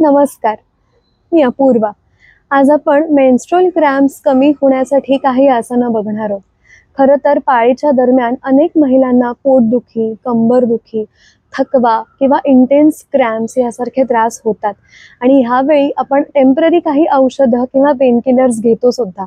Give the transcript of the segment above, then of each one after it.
नमस्कार मी अपूर्वा. आज आपण मेन्स्ट्रोल क्रॅम्प्स कमी होण्यासाठी काही आसनं बघणार आहोत. खरं तर पाळीच्या दरम्यान अनेक महिलांना पोटदुखी कंबरदुखी थकवा किंवा इंटेन्स क्रॅम्प्स यासारखे त्रास होतात. आणि ह्यावेळी आपण टेंपररी काही औषधं किंवा पेनकिलर्स घेतो सुद्धा.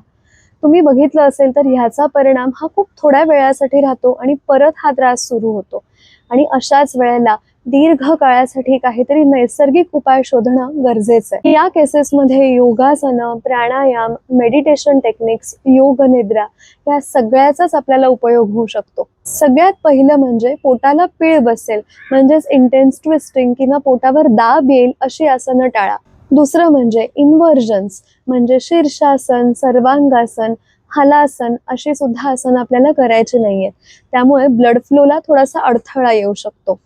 तुम्ही बघितलं असेल तर ह्याचा परिणाम हा खूप थोड्या वेळासाठी राहतो आणि परत हा त्रास सुरू होतो. आणि अशाच वेळेला दीर्घ काळासाठी काहीतरी नैसर्गिक उपाय शोधणं गरजेचं आहे. या केसेसमध्ये योगासनं प्राणायाम मेडिटेशन टेक्निक्स योग निद्रा या सगळ्याचाच आपल्याला उपयोग होऊ शकतो. सगळ्यात पहिलं म्हणजे पोटाला पीळ बसेल म्हणजेच इंटेन्स ट्विस्टिंग किंवा पोटावर दाब येईल अशी आसनं टाळा. दुसरं म्हणजे इन्व्हर्जन्स म्हणजे शीर्षासन सर्वांगासन हलासन अशी सुद्धा आसनं आपल्याला करायची नाहीयेत. त्यामुळे ब्लड फ्लोला थोडासा अडथळा येऊ शकतो.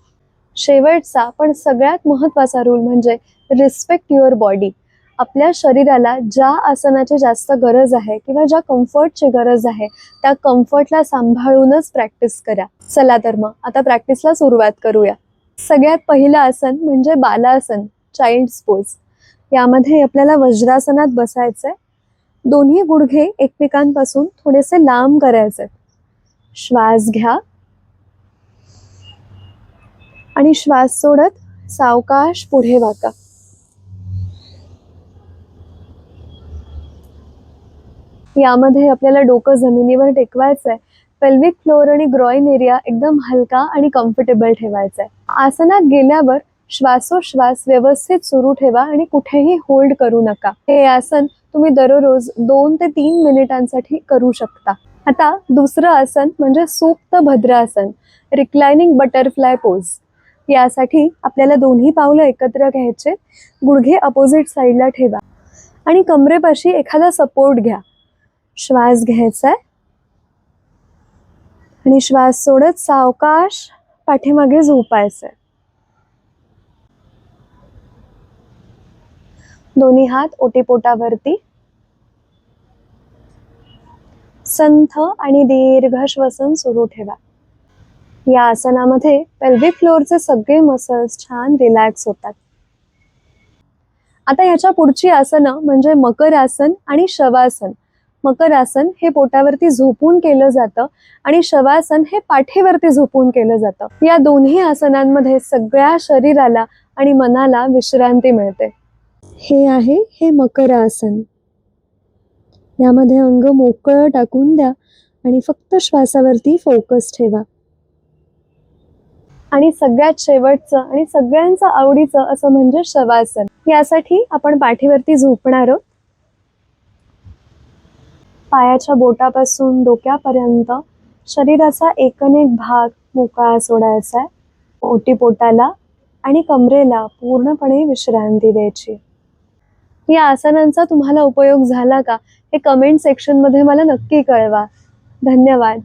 शेवटचा पण सगळ्यात महत्त्वाचा रूल म्हणजे रिस्पेक्ट युअर बॉडी आपल्या शरीराला ज्या आसनाची जास्त गरज आहे किंवा ज्या कम्फर्टची गरज आहे त्या कम्फर्टला सांभाळूनच प्रॅक्टिस करा. चला तर मग आता प्रॅक्टिसला सुरुवात करूया. सगळ्यात पहिलं आसन म्हणजे बालासन चाइल्ड पोज यामध्ये आपल्याला वज्रासनात बसायचंय. दोन्ही गुडघे एकमेकांपासून थोडेसे लांब करायचे श्वास घ्या. आणि श्वास सोडत सावकाश पुढे वाका. यामध्ये आपल्याला डोकं जमिनीवर टेकवायचं आहे पेल्विक फ्लोअर आणि ग्रॉइन एरिया एकदम हलका आणि कम्फर्टेबल ठेवायचा आहे आसनात गेल्यावर श्वासोश्वास व्यवस्थित सुरू ठेवा आणि कुठेही होल्ड करू नका. हे आसन तुम्ही दररोज दोन ते तीन मिनिटांसाठी करू शकता. आता दुसरं आसन म्हणजे सुप्त भद्रासन रिक्लायनिंग बटरफ्लाय पोज यासाठी आपल्याला दोन्ही पावलं एकत्र घ्यायचे. गुडघे अपोजिट साईडला ठेवा. आणि कमरेपाशी एखादा सपोर्ट घ्या. श्वास घ्यायचा आहे आणि श्वास सोडत सावकाश पाठीमागे झोपायचंय. दोन्ही हात ओटीपोटावरती. संथ आणि दीर्घ श्वसन सुरू ठेवा. या आसनामध्ये पेल्विक फ्लोअरचे सगळे मसल्स छान रिलॅक्स होतात. आता याच्या पुढची आसनं म्हणजे मकर आसन आणि शवासन. मकर आसन हे पोटावरती झोपून केलं जातं आणि शवासन हे पाठीवरती झोपून केलं जातं. या दोन्ही आसनांमध्ये सगळ्या शरीराला आणि मनाला विश्रांती मिळते. हे आहे हे मकर आसन यामध्ये अंग मोकळं टाकून द्या आणि फक्त श्वासावरती फोकस ठेवा. आणि सगळ्यात शेवटचं आणि सगळ्यांचं आवडीचं असं म्हणजे शवासन. यासाठी आपण पाठीवरती झोपणार आहोत. पायाच्या बोटापासून डोक्यापर्यंत शरीराचा एकनेक भाग मोकळा सोडायचा आहे. ओटीपोटाला आणि कमरेला पूर्णपणे विश्रांती द्यायची. या आसनांचा तुम्हाला उपयोग झाला का? हे कमेंट सेक्शनमध्ये मला नक्की कळवा. धन्यवाद.